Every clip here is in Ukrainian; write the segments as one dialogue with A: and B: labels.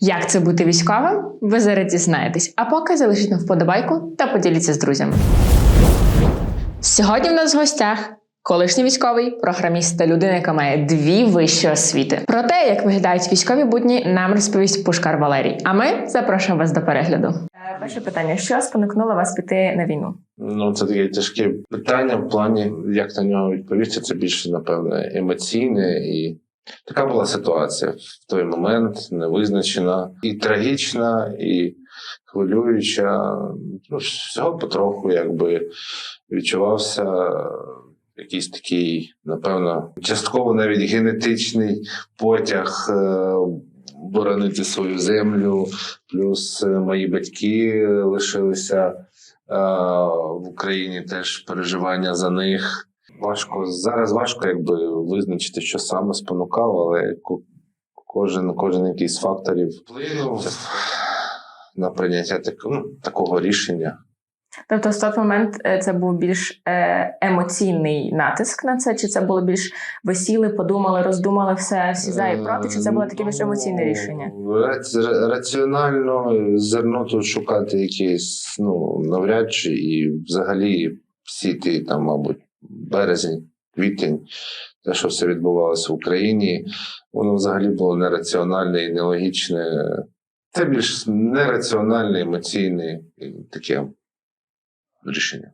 A: Як це бути військовим? Ви зараз дізнаєтесь. А поки залишіть нам вподобайку та поділіться з друзями. Сьогодні в нас в гостях колишній військовий, програміст та людина, яка має дві вищі освіти. Про те, як виглядають військові будні, нам розповість Пушкар Валерій. А ми запрошуємо вас до перегляду. Перше питання: що спонукнуло вас піти на війну?
B: Ну, це таке тяжке питання в плані, як на нього відповісти. Це більше, напевне, емоційне і така була ситуація в той момент, невизначена, і трагічна, і хвилююча. Ну, всього потроху, якби відчувався якийсь такий, напевно, частково навіть генетичний потяг. е, Боронити свою землю, плюс е, мої батьки лишилися е, в Україні теж переживання за них. Важко зараз важко якби визначити, що саме спонукало, але кожен, кожен якийсь з факторів вплинув на прийняття так, ну, такого рішення.
A: Тобто, в той момент е, це був більш е, емоційний натиск на це, чи це було більш ви сіли, подумали, роздумали все всі за і проти, чи це було таке більш емоційне рішення?
B: Ну, Раціонально зерно тут шукати якесь, ну, навряд чи, і взагалі всі ті, там, мабуть, березень, квітень, те, що все відбувалося в Україні, воно взагалі було нераціональне і нелогічне. Це більш нераціональне, емоційне таке рішення.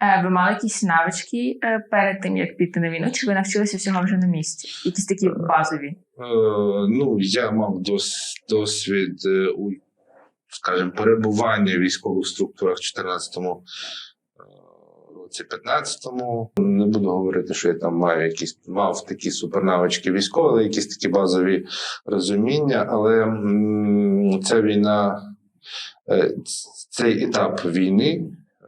A: Е, ви мали якісь навички е, перед тим, як піти на війну, чи ви навчилися всього вже на місці? Якісь такі базові?
B: Е, ну, я мав дос, досвід скажімо, перебування в військових структурах в 14-му е, році, 15-му. Не буду говорити, що я там маю якісь мав такі супернавички військові, але якісь такі базові розуміння. Але м, ця війна, е, цей етап війни. е,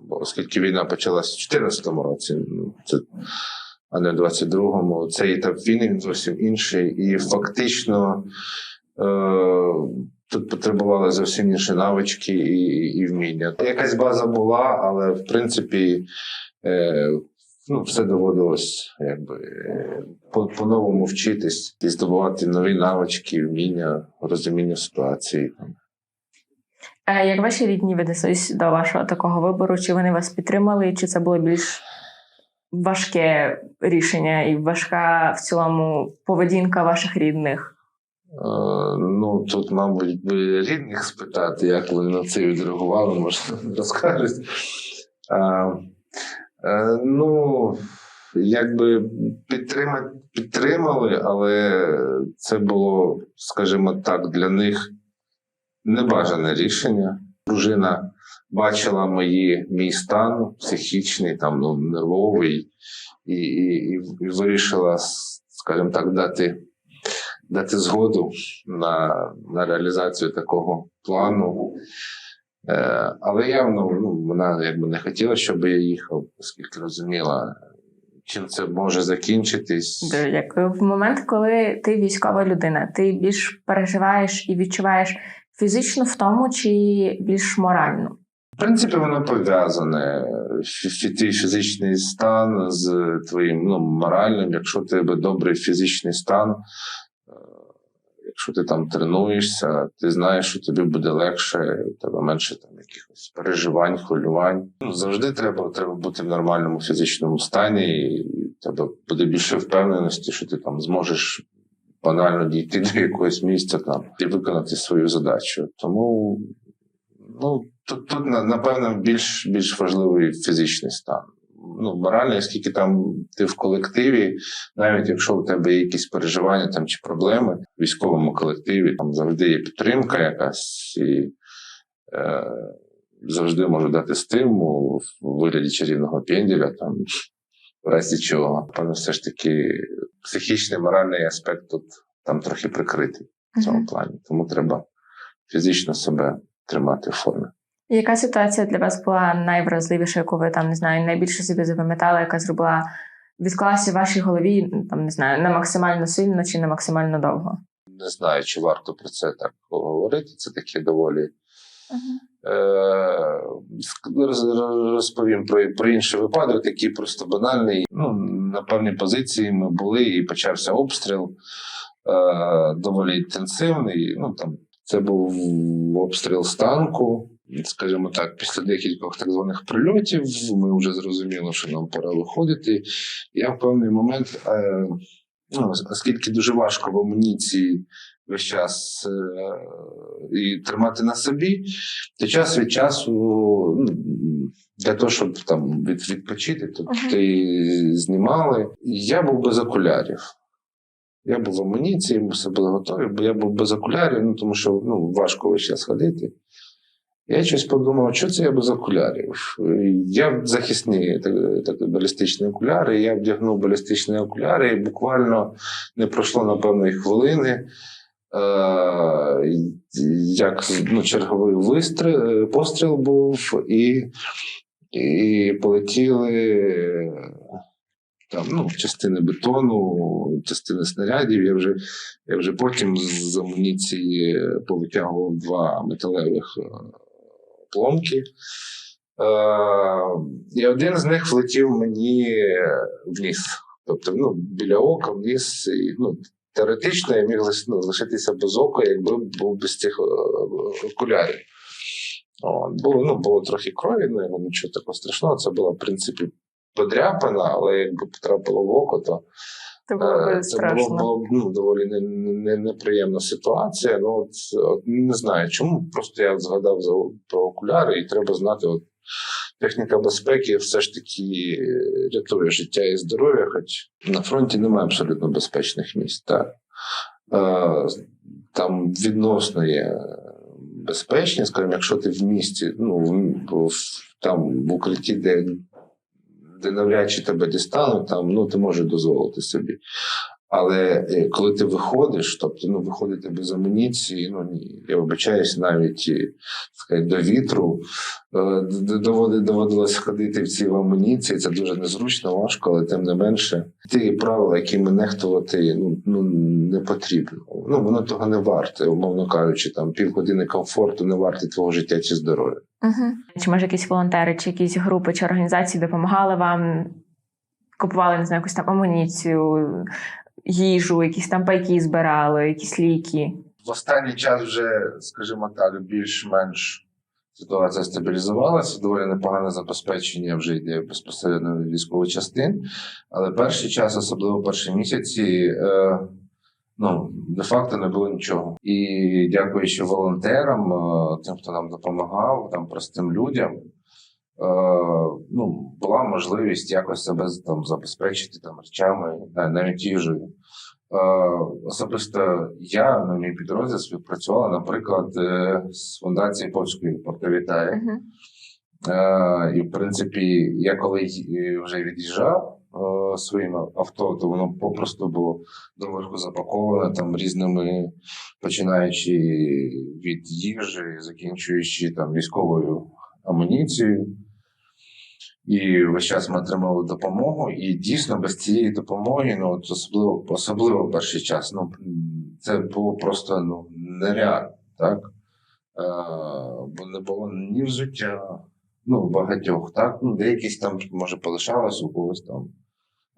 B: Бо оскільки війна почалася в 2014 році, ну, це а не в 22-му. Цей етап війни він зовсім інший, і фактично е, тут потребували зовсім інші навички і, і вміння. Якась база була, але в принципі е, ну, все доводилось якби по- по-новому вчитись і здобувати нові навички, вміння, розуміння ситуації.
A: Е, як ваші рідні віднеслись до вашого такого вибору? Чи вони вас підтримали, чи це було більш важке рішення і важка в цілому поведінка ваших рідних?
B: Е, ну, тут, мабуть, би рідних спитати, як вони на це відреагували, може, розкажуть. А, е, ну, якби підтримати, підтримали, але це було, скажімо так, для них небажане рішення. Дружина бачила мої, мій стан психічний, там, ну, нервовий, і, і, і вирішила, скажімо так, дати дати згоду на, на реалізацію такого плану. Е, але явно ну, вона якби не хотіла, щоб я їхав, оскільки розуміла, чим це може закінчитись.
A: Дуже дякую. В момент, коли ти військова людина, ти більш переживаєш і відчуваєш фізично в тому, чи більш морально?
B: В принципі, воно пов'язане. Твій фізичний стан з твоїм ну, моральним. Якщо у тебе добрий фізичний стан, якщо ти там тренуєшся, ти знаєш, що тобі буде легше, тебе менше там якихось переживань, хвилювань. Ну, завжди треба, треба бути в нормальному фізичному стані, і тебе буде більше впевненості, що ти там зможеш банально дійти до якогось місця там і виконати свою задачу. Тому ну, тут, тут напевно більш, більш важливий фізичний стан. Ну, моральний, оскільки там ти в колективі, навіть якщо у тебе є якісь переживання там чи проблеми в військовому колективі, там завжди є підтримка якась і е, завжди можу дати стимул в вигляді чарівного пенділя, там в разі чого. Певно, все ж таки психічний, моральний аспект тут там трохи прикритий в цьому плані. Тому треба фізично себе тримати в формі.
A: Яка ситуація для вас була найвразливіша, яку ви там не знаю, найбільше собі запам'ятали, яка зробила відклалася в вашій голові, там не знаю, на максимально сильно чи на максимально довго?
B: Не знаю, чи варто про це так говорити. Це таке доволі. Е, роз- розповім про, про інший випадок, такий просто банальний. Ну, на певній позиції ми були, і почався обстріл. доволі інтенсивний. Ну там це був обстріл з танку. Скажімо так, після декількох так званих прильотів ми вже зрозуміли, що нам пора виходити. Я в певний момент, е, ну, оскільки дуже важко в амуніції весь час е, і тримати на собі, то час від часу ну, для того, щоб там від, відпочити, то
A: Мгм.
B: ти знімали. Я був без окулярів. Я був в амуніції, все були готові, бо я був без окулярів, ну тому що ну, важко весь час ходити. Я щось подумав, що це я без окулярів. Я захисні так, так, балістичні окуляри, я вдягнув балістичні окуляри, і буквально не пройшло, напевно, і хвилини. Е, як ну, черговий вистріл, постріл був, і, і полетіли там, ну, частини бетону, частини снарядів. Я вже, я вже потім з амуніції повитягував два металевих е, пломки. Е, і один з них влетів мені вниз. Тобто, ну, біля ока вниз. І, ну, теоретично я міг ну, лишитися без ока, якби був без цих е, окулярів. От, було, ну, було трохи крові, ну нічого такого страшного. Це була, в принципі, подряпана, але якби потрапило в око, то
A: Це було
B: Е,
A: би
B: Це було,
A: страшно.
B: було ну, доволі не, не, неприємна ситуація. Ну, от, от, не знаю, чому. Просто я згадав за, про окуляри, і треба знати, от, техніка безпеки все ж таки е, рятує життя і здоров'я, хоч на фронті немає абсолютно безпечних місць. Так. Е, там відносно є безпечні, скажімо, якщо ти в місті, ну, в- там в укритті, де де навряд чи тебе дістануть, там ну ти можеш дозволити собі. Але е, коли ти виходиш, тобто ну виходити без амуніції, ну ні, я вибачаюсь, навіть е, сказати, до вітру е, доводи- доводилось ходити в цій амуніції. Це дуже незручно, важко, але тим не менше, ті правила, якими нехтувати, ну ну не потрібно. Ну воно того не варте, умовно кажучи, там півгодини комфорту не варте твого життя чи здоров'я.
A: Угу. Чи може якісь волонтери, чи якісь групи чи організації допомагали вам, купували не знаю, якусь там амуніцію, їжу, якісь там пайки збирали, якісь ліки.
B: в останній час вже, скажімо так, більш-менш ситуація стабілізувалася, доволі непогане забезпечення вже йде безпосередньо від військових частин. Але перший час, особливо перші місяці, е, ну, де-факто не було нічого. І дякуючи волонтерам, е, тим, хто нам допомагав, там простим людям. Е, ну, була можливість якось себе там забезпечити там речами, навіть їжею. Е, особисто я на мій підрозділ співпрацювала, наприклад, е, з фундацією польської портовітає.
A: Угу.
B: Е, і в принципі, я коли вже від'їжджав е, своїм авто, то воно попросту було доверху запаковане там різними, починаючи від їжі, закінчуючи там військовою амуніцією. І весь час ми отримали допомогу. І дійсно без цієї допомоги, ну от особливо особливо перший час, ну це було просто ну нереально, так? Е, бо не було ні взуття, ну багатьох, так? Ну, деякісь там може полишалось у когось там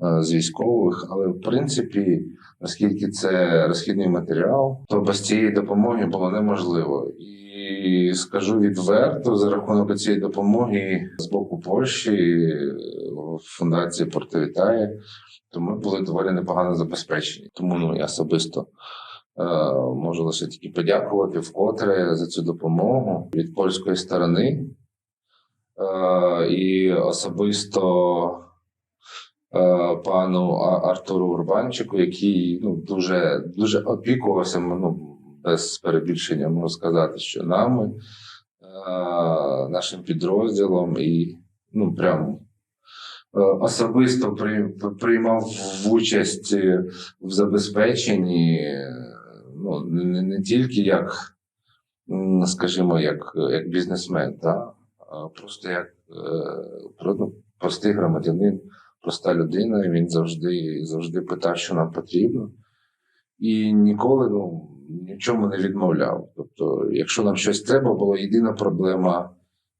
B: е, з військових, але в принципі, оскільки це розхідний матеріал, то без цієї допомоги було неможливо. І скажу відверто, за рахунок цієї допомоги з боку Польщі, фундації Портовітає, то ми були доволі непогано забезпечені. Тому ну, я особисто е, можу лише тільки подякувати вкотре за цю допомогу від польської сторони. Е, і особисто е, пану Артуру Урбанчику, який ну, дуже, дуже опікувався, ну, без перебільшення можу сказати, що нами, е, нашим підрозділом, і ну, прям е, особисто при, приймав участь е, в забезпеченні, ну, не, тільки як, скажімо, як, як бізнесмен, та, а просто як ну, простий громадянин, проста людина, він завжди, завжди питав, що нам потрібно. І ніколи ну, ні в чому не відмовляв. Тобто, якщо нам щось треба, була єдина проблема,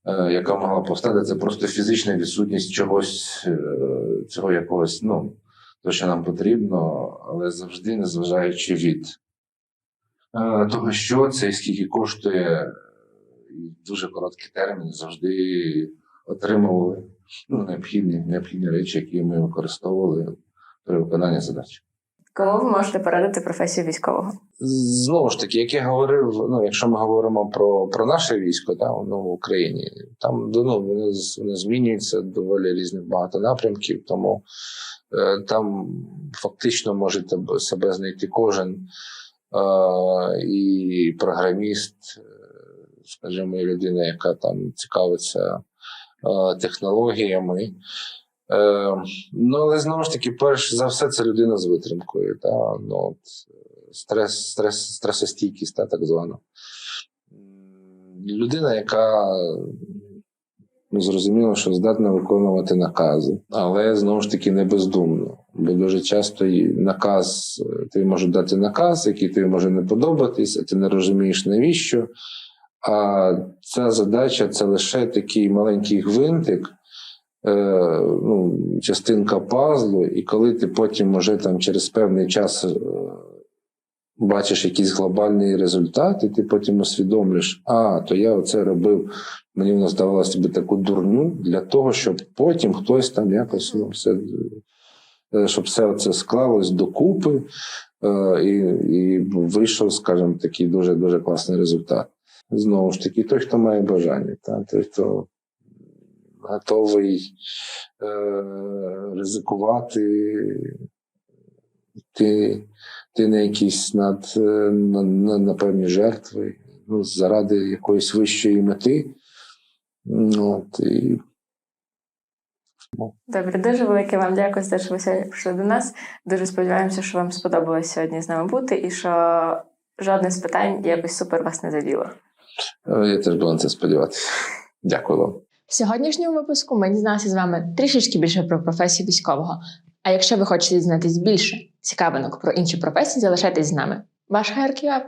B: е, яка могла повстати, це просто фізична відсутність чогось, е, цього якогось, ну, те, що нам потрібно, але завжди незважаючи від е, того, що це і скільки коштує, дуже короткий термін завжди отримували ну, необхідні, необхідні речі, які ми використовували при виконанні задач.
A: Кому ви можете порадити професію військового?
B: Знову ж таки, як я говорив, ну якщо ми говоримо про, про наше військо, да, ну, в Україні, там ну, вони, з- вони доволі різних багато напрямків, тому е, там фактично може себе знайти кожен е, і програміст, е, скажімо, і людина, яка там цікавиться е, технологіями. Е, ну, але знову ж таки, перш за все, це людина з витримкою. Та, ну, от, стрес, стрес, стресостійкість, та, так звана. Людина, яка ну, зрозуміло, що здатна виконувати накази, але знову ж таки не бездумно. Бо дуже часто наказ, тобі можуть дати наказ, який тобі може не подобатись, а ти не розумієш навіщо. А ця задача це лише такий маленький гвинтик, ну, частинка пазлу, і коли ти потім уже там через певний час е, бачиш якийсь глобальний результат, і ти потім усвідомлюєш, а, то я оце робив, мені воно здавалося би таку дурню для того, щоб потім хтось там якось ну, все, е, щоб все це склалось докупи, е, і, і вийшов, скажімо, такий дуже дуже класний результат. Знову ж таки, той, хто має бажання, та, той, хто готовий е, ризикувати, ти, ти на якісь над, е, на, на, на певні жертви, ну, заради якоїсь вищої мети. Ну, От, і
A: Добре, дуже велике вам дякую за те, що ви сьогодні прийшли до нас. Дуже сподіваємося, що вам сподобалось сьогодні з нами бути, і що жодне з питань якось супер вас не заділо.
B: е, я теж буду на це сподіватися. Дякую вам.
A: В сьогоднішньому випуску ми дізналися з вами трішечки більше про професію військового. А якщо ви хочете дізнатись більше цікавинок про інші професії, залишайтесь з нами. Ваш Хайрківап!